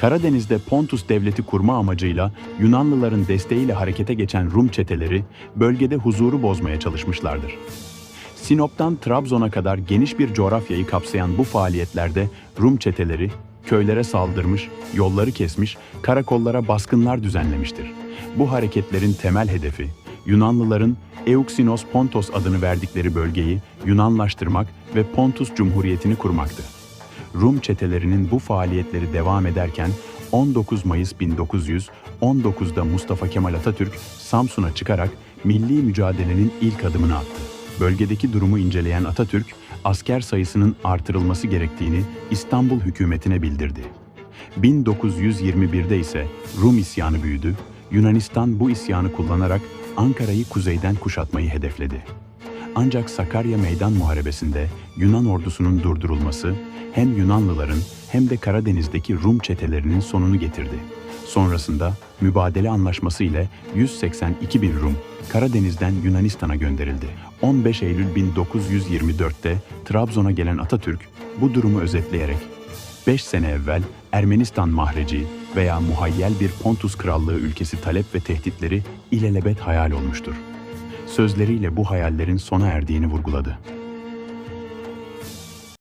Karadeniz'de Pontus devleti kurma amacıyla Yunanlıların desteğiyle harekete geçen Rum çeteleri bölgede huzuru bozmaya çalışmışlardır. Sinop'tan Trabzon'a kadar geniş bir coğrafyayı kapsayan bu faaliyetlerde Rum çeteleri köylere saldırmış, yolları kesmiş, karakollara baskınlar düzenlemiştir. Bu hareketlerin temel hedefi Yunanlıların Euxinos Pontos adını verdikleri bölgeyi Yunanlaştırmak ve Pontus Cumhuriyeti'ni kurmaktı. Rum çetelerinin bu faaliyetleri devam ederken 19 Mayıs 1919'da Mustafa Kemal Atatürk Samsun'a çıkarak milli mücadelenin ilk adımını attı. Bölgedeki durumu inceleyen Atatürk, asker sayısının artırılması gerektiğini İstanbul hükümetine bildirdi. 1921'de ise Rum isyanı büyüdü, Yunanistan bu isyanı kullanarak Ankara'yı kuzeyden kuşatmayı hedefledi. Ancak Sakarya Meydan Muharebesi'nde Yunan ordusunun durdurulması hem Yunanlıların hem de Karadeniz'deki Rum çetelerinin sonunu getirdi. Sonrasında mübadele anlaşması ile 182 bin Rum Karadeniz'den Yunanistan'a gönderildi. 15 Eylül 1924'te Trabzon'a gelen Atatürk bu durumu özetleyerek 5 sene evvel Ermenistan mahreci veya muhayyel bir Pontus Krallığı ülkesi talep ve tehditleri ilelebet hayal olmuştur. Sözleriyle bu hayallerin sona erdiğini vurguladı.